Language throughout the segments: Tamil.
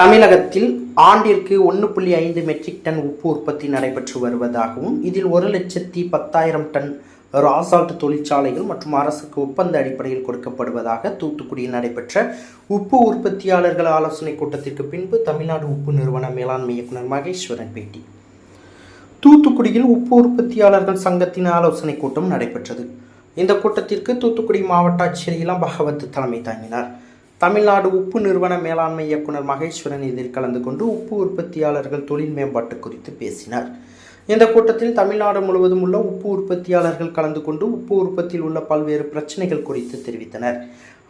தமிழகத்தில் ஆண்டிற்கு ஒன்று புள்ளி ஐந்து மெட்ரிக் டன் உப்பு உற்பத்தி நடைபெற்று வருவதாகவும் இதில் ஒரு லட்சத்தி பத்தாயிரம் டன் ராசால்ட் தொழிற்சாலைகள் மற்றும் அரசுக்கு ஒப்பந்த அடிப்படையில் கொடுக்கப்படுவதாக தூத்துக்குடியில் நடைபெற்ற உப்பு உற்பத்தியாளர்கள் ஆலோசனை கூட்டத்திற்கு பின்பு தமிழ்நாடு உப்பு நிறுவன மேலாண்மை இயக்குனர் மகேஸ்வரன் பேட்டி. தூத்துக்குடியில் உப்பு உற்பத்தியாளர்கள் சங்கத்தின் ஆலோசனை கூட்டம் நடைபெற்றது. இந்த கூட்டத்திற்கு தூத்துக்குடி மாவட்ட ஆட்சியர் இளம் பகவத் தலைமை தாங்கினார். தமிழ்நாடு உப்பு நிறுவன மேலாண்மை இயக்குனர் மகேஸ்வரன் இதில் கலந்து கொண்டு உப்பு உற்பத்தியாளர்கள் தொழில் மேம்பாட்டு குறித்து பேசினார். இந்த கூட்டத்தில் தமிழ்நாடு முழுவதும் உள்ள உப்பு உற்பத்தியாளர்கள் கலந்து கொண்டு உப்பு உற்பத்தியில் உள்ள பல்வேறு பிரச்சனைகள் குறித்து தெரிவித்தனர்.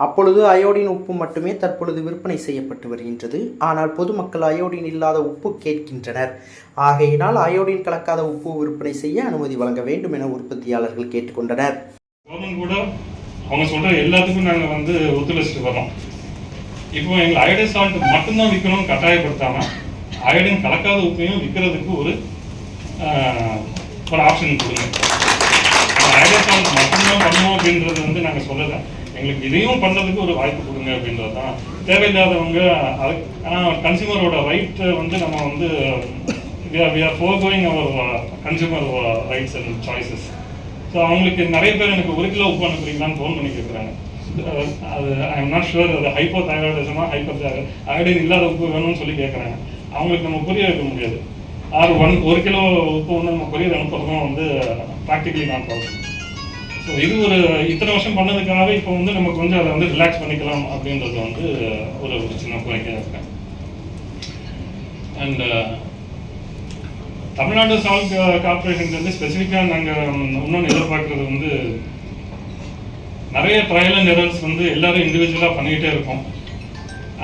அப்பொழுது அயோடின் உப்பு மட்டுமே தற்பொழுது விற்பனை செய்யப்பட்டு வருகின்றது. ஆனால் பொதுமக்கள் அயோடின் இல்லாத உப்பு கேட்கின்றனர். ஆகையினால் அயோடின் கலக்காத உப்பு விற்பனை செய்ய அனுமதி வழங்க வேண்டும் என உற்பத்தியாளர்கள் கேட்டுக்கொண்டனர். கூட அவங்க சொல்ற எல்லாத்துக்கும் நாங்கள் வந்து ஒத்துழைச்சிட்டு வரோம் இப்போ எங்களை அயோடின் சால்ட் மட்டும்தான் விற்கணும்னு கட்டாயப்படுத்தாம அயோடின் கலக்காத உப்பையும் விற்கிறதுக்கு ஒரு ஒரு ஆப்ஷன் கொடுங்க. அயோடின் சால்ட் மட்டும்தான் பண்ணணும் அப்படின்றது வந்து நாங்கள் சொல்லலை. எங்களுக்கு இதையும் பண்ணுறதுக்கு ஒரு வாய்ப்பு கொடுங்க அப்படின்றது தான். தேவையில்லாதவங்க அது ஆனால் கன்சியூமரோட ரைட்டை வந்து நம்ம வந்து we are we are அவர் our uh, consumer uh, so அவங்களுக்கு நிறைய பேர் எனக்கு ஒரு கிலோ உப்பு அனுப்புறீங்களான்னு ஃபோன் பண்ணி கேட்குறாங்க அது ஐ எம் நாட் ஷுவர் அது ஹைப்போ தைராய்டிசமா ஹைப்பர் அயோடின் இல்லாத உப்பு வேணும்னு சொல்லி கேட்குறாங்க அவங்களுக்கு நம்ம புரிய வைக்க முடியாது. ஆறு ஒன் ஒரு கிலோ உப்பு வந்து நம்ம கொரியர் அனுப்புறதும் வந்து ப்ராக்டிக்கலி நான் பாசிபிள் ஸோ இது ஒரு இத்தனை வருஷம் பண்ணதுக்காக இப்போ வந்து நம்ம கொஞ்சம் அதை வந்து ரிலாக்ஸ் பண்ணிக்கலாம் அப்படின்றது வந்து ஒரு ஒரு சின்ன கோரிக்கையாக இருக்கேன். அண்ட் தமிழ்நாடு சால்ட் கார்பரேஷன் வந்து ஸ்பெசிஃபிக்காக நாங்கள் இன்னொன்று எதிர்பார்க்குறது வந்து நிறைய ட்ரையல் அண்ட் எரர்ஸ் வந்து எல்லாரும் இண்டிவிஜுவலாக பண்ணிக்கிட்டே இருக்கோம்.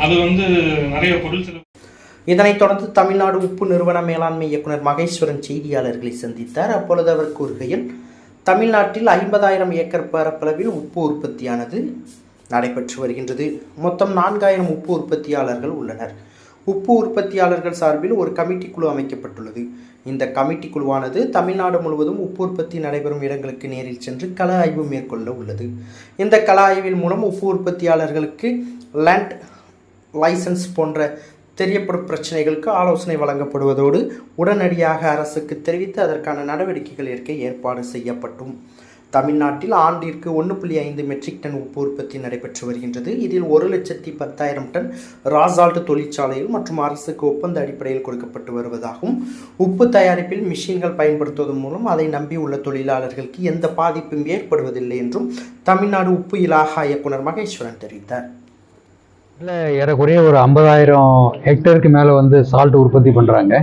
அது வந்து நிறைய பொருள் செலவு இதனைத் தொடர்ந்து தமிழ்நாடு உப்பு நிறுவன மேலாண்மை இயக்குனர் மகேஸ்வரன் செய்தியாளர்களை சந்தித்தார். அப்பொழுது அவர் கூறுகையில் தமிழ்நாட்டில் ஐம்பதாயிரம் ஏக்கர் பரப்பளவில் உப்பு உற்பத்தியானது நடைபெற்று வருகின்றது. மொத்தம் நான்காயிரம் உப்பு உற்பத்தியாளர்கள் உள்ளனர். உப்பு உற்பத்தியாளர்கள் சார்பில் ஒரு கமிட்டி குழு அமைக்கப்பட்டுள்ளது. இந்த கமிட்டி குழுவானது தமிழ்நாடு முழுவதும் உப்பு உற்பத்தி நடைபெறும் இடங்களுக்கு நேரில் சென்று கள ஆய்வு மேற்கொள்ள உள்ளது. இந்த கள ஆய்வின் மூலம் உப்பு உற்பத்தியாளர்களுக்கு லேண்ட் லைசன்ஸ் போன்ற தெரியப்படும் பிரச்சனைகளுக்கு ஆலோசனை வழங்கப்படுவதோடு உடனடியாக அரசுக்கு தெரிவித்து அதற்கான நடவடிக்கைகள் எடுக்க ஏற்பாடு செய்யப்பட்டும். தமிழ்நாட்டில் ஆண்டிற்கு ஒன்று புள்ளி ஐந்து மெட்ரிக் டன் உப்பு உற்பத்தி நடைபெற்று வருகின்றது. இதில் ஒரு லட்சத்தி பத்தாயிரம் டன் ராசால்ட் தொழிற்சாலைகள் மற்றும் அரசுக்கு ஒப்பந்த அடிப்படையில் கொடுக்கப்பட்டு வருவதாகவும் உப்பு தயாரிப்பில் மிஷின்கள் பயன்படுத்துவதன் மூலம் அதை நம்பியுள்ள தொழிலாளர்களுக்கு எந்த பாதிப்பும் ஏற்படுவதில்லை என்றும் தமிழ்நாடு உப்பு இலாகா இயக்குனர் மகேஸ்வரன் தெரிவித்தார். இல்லை ஏறக்குறைய ஒரு ஐம்பதாயிரம் ஹெக்டருக்கு மேலே வந்து சால்ட் உற்பத்தி பண்ணுறாங்க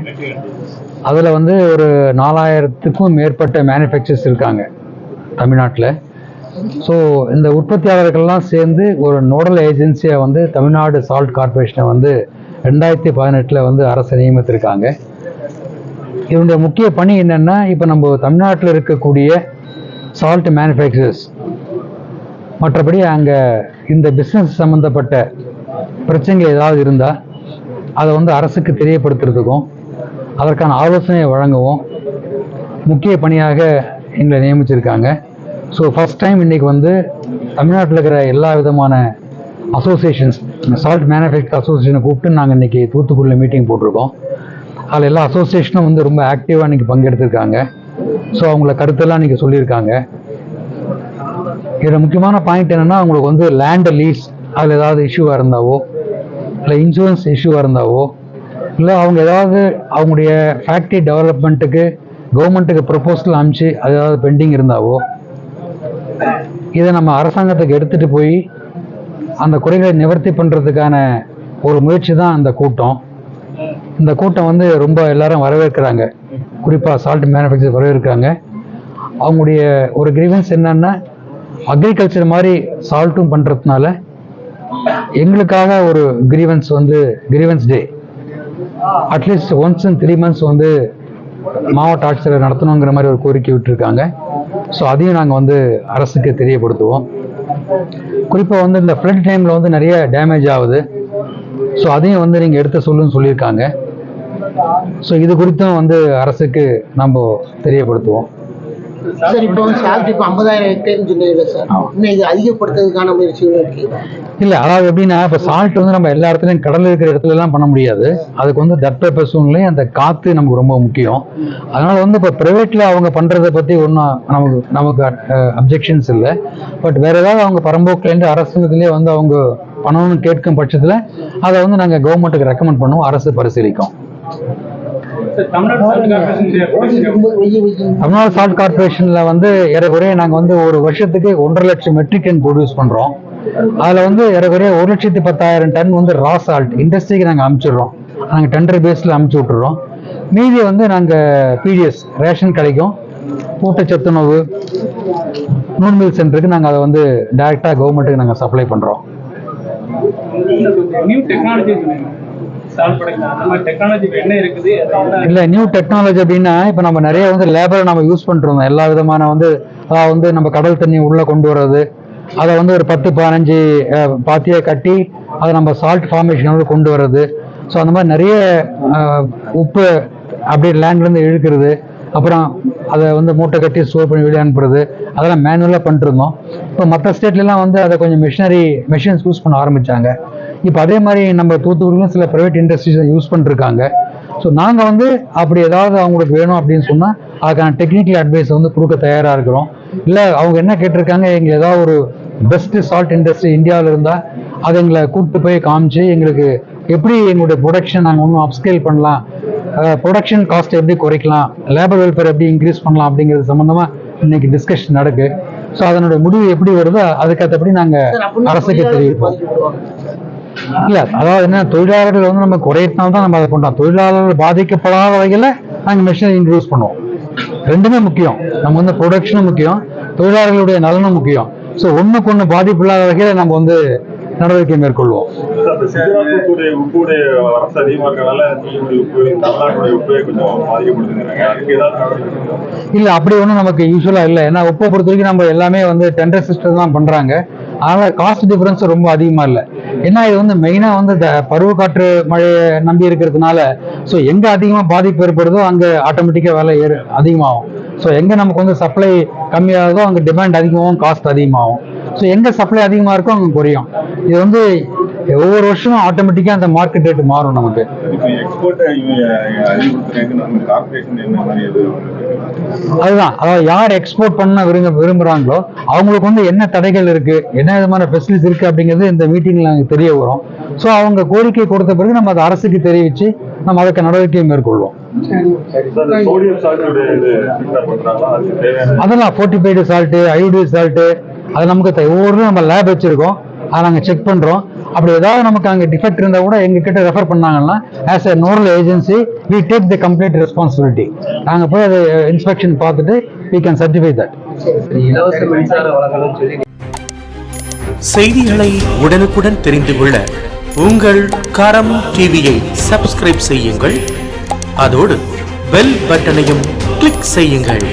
அதில் வந்து ஒரு நாலாயிரத்துக்கும் மேற்பட்ட மேனுஃபேக்சர்ஸ் இருக்காங்க. தமிழ்நாட்டில். ஸோ இந்த உற்பத்தியாளர்கள்லாம் சேர்ந்து ஒரு நோடல் ஏஜென்சியாக வந்து தமிழ்நாடு சால்ட் கார்ப்பரேஷனை வந்து ரெண்டாயிரத்தி பதினெட்டில் வந்து அரசு நியமித்திருக்காங்க. இதனுடைய முக்கிய பணி என்னென்னா இப்போ நம்ம தமிழ்நாட்டில் இருக்கக்கூடிய சால்ட் மேனுஃபேக்சர்ஸ் மற்றபடி அங்கே இந்த பிஸ்னஸ் சம்மந்தப்பட்ட பிரச்சனைகள் ஏதாவது இருந்தால் அதை வந்து அரசுக்கு தெரியப்படுத்துறதுக்கும் அதற்கான ஆலோசனையை வழங்கவும் முக்கிய பணியாக எங்களை நியமிச்சிருக்காங்க. ஸோ ஃபஸ்ட் டைம் இன்றைக்கி வந்து தமிழ்நாட்டில் இருக்கிற எல்லா விதமான அசோசியேஷன்ஸ் சால்ட் மேனுஃபேக்சர் அசோசியேஷனை கூப்பிட்டு நாங்கள் இன்றைக்கி தூத்துக்குடியில் மீட்டிங் போட்டிருக்கோம். அதில் எல்லா அசோசியேஷனும் வந்து ரொம்ப ஆக்டிவாக இன்றைக்கி பங்கெடுத்திருக்காங்க. ஸோ அவங்கள கருத்தெல்லாம் இன்றைக்கி சொல்லியிருக்காங்க. இதில் முக்கியமான பாயிண்ட் என்னென்னா அவங்களுக்கு வந்து லேண்ட் லீஸ் அதில் ஏதாவது இஷ்யூவாக இருந்தாவோ இல்லை இன்சூரன்ஸ் இஷ்யூவாக இருந்தாவோ இல்லை அவங்க ஏதாவது அவங்களுடைய ஃபேக்ட்ரி டெவலப்மெண்ட்டுக்கு கவர்மெண்ட்டுக்கு ப்ரப்போசல் அனுப்பிச்சு அது ஏதாவது பெண்டிங் இருந்தாவோ இதை நம்ம அரசாங்கத்துக்கு எடுத்துகிட்டு போய் அந்த குறைகளை நிவர்த்தி பண்ணுறதுக்கான ஒரு முயற்சி தான் அந்த கூட்டம். இந்த கூட்டம் வந்து ரொம்ப எல்லாரும் வரவேற்கிறாங்க. குறிப்பாக சால்ட் மேனுஃபேக்சர் வரவேற்கிறாங்க. அவங்களுடைய ஒரு கிரீவன்ஸ் என்னன்னா அக்ரிகல்ச்சர் மாதிரி சால்ட்டும் பண்ணுறதுனால எங்களுக்காக ஒரு கிரீவன்ஸ் வந்து grievance day at least once in three months வந்து மாவட்ட ஆட்சியர் நடத்தணுங்கிற மாதிரி ஒரு கோரிக்கை விட்டுருக்காங்க. ஸோ அதையும் நாங்கள் வந்து அரசுக்கு தெரியப்படுத்துவோம். குறிப்பாக வந்து இந்த ஃப்ளட் டைமில் வந்து நிறைய டேமேஜ் ஆகுது. ஸோ அதையும் வந்து நீங்கள் எடுத்து சொல்லுன்னு சொல்லியிருக்காங்க. ஸோ இது குறித்தும் வந்து அரசுக்கு நம்ம தெரியப்படுத்துவோம். சார் இப்போ சால்ட் இப்போ ஐம்பதாயிரம் ஹெக்டேர்னு சொன்னீங்க சார். இன்னும் இது அதிகப்படுத்துறதுக்கான முயற்சிகள் இருக்கு. இல்லை அதாவது எப்படின்னா இப்போ சால்ட் வந்து நம்ம எல்லா இடத்துலையும் கடல் இருக்கிற இடத்துல எல்லாம் பண்ண முடியாது. அதுக்கு வந்து தட்பவெப்ப சூழ்நிலை அந்த காற்று நமக்கு ரொம்ப முக்கியம். அதனால வந்து இப்போ ப்ரைவேட்டில் அவங்க பண்ணுறதை பற்றி ஒன்றும் நமக்கு நமக்கு அப்ஜெக்ஷன்ஸ் இல்லை. பட் வேற ஏதாவது அவங்க பரம்போக்கிலேருந்து அரசு இதுலேயே வந்து அவங்க பண்ணணும்னு கேட்கும் பட்சத்தில் அதை வந்து நாங்கள் கவர்மெண்ட்டுக்கு ரெக்கமெண்ட் பண்ணுவோம் அரசு பரிசீலிக்கும். தமிழ்நாடு சால்ட் கார்பரேஷனில் வந்து ஏறக்குறைய நாங்கள் வந்து ஒரு வருஷத்துக்கு ஒன்றரை லட்சம் மெட்ரிக் டன் ப்ரொடியூஸ் பண்ணுறோம் அதில் வந்து ஏறக்குறைய ஒரு லட்சத்தி பத்தாயிரம் டன் வந்து ரா சால்ட் இண்டஸ்ட்ரிக்கு நாங்கள் அனுப்பிச்சிடுறோம் நாங்கள் டெண்டர் பேஸில் அனுப்பிச்சி விட்டுறோம் மீதி வந்து நாங்கள் பிடிஎஸ் ரேஷன் கிடைக்கும் ஊட்டச்சத்துணவு நூன் மில் சென்டருக்கு நாங்கள் அதை வந்து டைரெக்டாக கவர்மெண்ட்டுக்கு நாங்கள் சப்ளை பண்ணுறோம் நியூ டெக்னாலஜி இல்லை நியூ டெக்னாலஜி அப்படின்னா இப்போ நம்ம நிறைய வந்து லேபரை நம்ம யூஸ் பண்ணுறோம் எல்லா விதமான வந்து அதாவது வந்து நம்ம கடல் தண்ணி உள்ளே கொண்டு வர்றது அதை வந்து ஒரு பத்து பதினஞ்சு பாத்தியை கட்டி அதை நம்ம சால்ட் ஃபார்மேஷனோட கொண்டு வர்றது. ஸோ அந்த மாதிரி நிறைய உப்பு அப்படியே லேண்ட்லேருந்து இழுக்கிறது. அப்புறம் அதை வந்து மூட்டை கட்டி ஸ்டோர் பண்ணி வெளியே அனுப்புறது. அதெல்லாம் மேனுவலாக பண்ணிட்டுருந்தோம் இப்போ மற்ற ஸ்டேட்லலாம் வந்து அதை கொஞ்சம் மிஷினரி மிஷின்ஸ் யூஸ் பண்ண ஆரம்பித்தாங்க இப்போ அதே மாதிரி நம்ம தூத்துக்குடியிலும் சில ப்ரைவேட் இண்டஸ்ட்ரீஸ் யூஸ் பண்ணிருக்காங்க. ஸோ நாங்கள் வந்து அப்படி ஏதாவது அவங்களுக்கு வேணும் அப்படின்னு சொன்னால் அதுக்கான டெக்னிக்கல் அட்வைஸ் வந்து கொடுக்க தயாராக இருக்கிறோம். இல்லை அவங்க என்ன கேட்டிருக்காங்க எங்களுக்கு ஏதாவது ஒரு பெஸ்ட் சால்ட் இண்டஸ்ட்ரி இந்தியாவில் இருந்தால் அதை எங்களை கூப்பிட்டு போய் காமிச்சு எங்களுக்கு எப்படி எங்களுடைய ப்ரொடக்ஷன் நாங்கள் இன்னும் அப்ஸ்கேல் பண்ணலாம் ப்ரொடக்ஷன் காஸ்ட் எப்படி குறைக்கலாம் லேபர் வெல்ஃபேர் எப்படி இன்க்ரீஸ் பண்ணலாம் அப்படிங்கிறது சம்மந்தமாக இன்னைக்கு டிஸ்கஷன் நடக்கு. ஸோ அதனுடைய முடிவு எப்படி வருதோ அதுக்கேற்றபடி நாங்கள் அரசுக்கு தெரிவிப்போம். இல்ல அதாவது என்ன தொழிலாளர்கள் வந்து நம்ம குறையிறதுனால தான் நம்ம அதை பண்றோம் தொழிலாளர்கள் பாதிக்கப்படாத வகையில் நாங்கள் மிஷினரி இன்க்ரூஸ் பண்ணுவோம். ரெண்டுமே முக்கியம். நம்ம வந்து ப்ரொடக்ஷனும் முக்கியம். தொழிலாளர்களுடைய நலனும் முக்கியம். ஸோ ஒண்ணுக்கு ஒண்ணு பாதிப்பு இல்லாத வகையில் நம்ம வந்து நடவடிக்கை மேற்கொள்வோம்? இல்ல அப்படி ஒன்றும் நமக்கு யூஸ்வலாக இல்லை. ஏன்னா உப்பை பொறுத்த வரைக்கும் நம்ம எல்லாமே வந்து டெண்டர் சிஸ்டம் தான் பண்றாங்க. ஆனால் காஸ்ட் டிஃபரன்ஸ் ரொம்ப அதிகமாக இல்லை. ஏன்னா இது வந்து மெயினாக வந்து இந்த பருவக்காற்று மழையை நம்பி இருக்கிறதுனால ஸோ எங்கே அதிகமாக பாதிப்பு ஏற்படுதோ அங்கே ஆட்டோமேட்டிக்காக விலை ஏறு அதிகமாகும். ஸோ எங்கே நமக்கு வந்து சப்ளை கம்மியாகுதோ அங்கே டிமாண்ட் அதிகமாகவும் காஸ்ட் அதிகமாகும். ஸோ எங்கே சப்ளை அதிகமாக இருக்கோ அங்கே குறையும். இது வந்து ஒவ்வொரு வருஷமும் ஆட்டோமேட்டிக்காக அந்த மார்க்கெட் ரேட் மாறும் நமக்கு. அதுதான். அதாவது யார் எக்ஸ்போர்ட் பண்ண விரும்ப விரும்புறாங்களோ அவங்களுக்கு வந்து என்ன தடைகள் இருக்கு என்ன விதமான ஃபெசிலிட்டிஸ் இருக்கு அப்படிங்கிறது இந்த மீட்டிங்ல நமக்கு தெரிய வரும் ஸோ அவங்க கோரிக்கை கொடுத்த பிறகு நம்ம அதை அரசுக்கு தெரிவிச்சு நம்ம அதுக்கு நடவடிக்கை மேற்கொள்வோம். அதெல்லாம் ஃபோர்ட்டிஃபைடு சால்ட்டு ஐயோடி சால்ட்டு அது நமக்கு ஒவ்வொரு நம்ம லேப் வச்சிருக்கோம். அதை நாங்கள் செக் பண்றோம். அப்படி ஏதாவது நமக்கு அங்கே டிஃபெக்ட் இருந்தால் கூட எங்ககிட்ட ரெஃபர் பண்ணாங்கன்னா as a nodal agency we take the complete responsibility நாங்கள் போய் அதை இன்ஸ்பெக்ஷன் பார்த்துட்டு வி கேன் சர்டிஃபை தட் செய்திகளை உடனுக்குடன் தெரிந்து கொள்ள உங்கள் கரம் டிவியை சப்ஸ்கிரைப் செய்யுங்கள். அதோடு பெல் பட்டனையும் கிளிக் செய்யுங்கள்.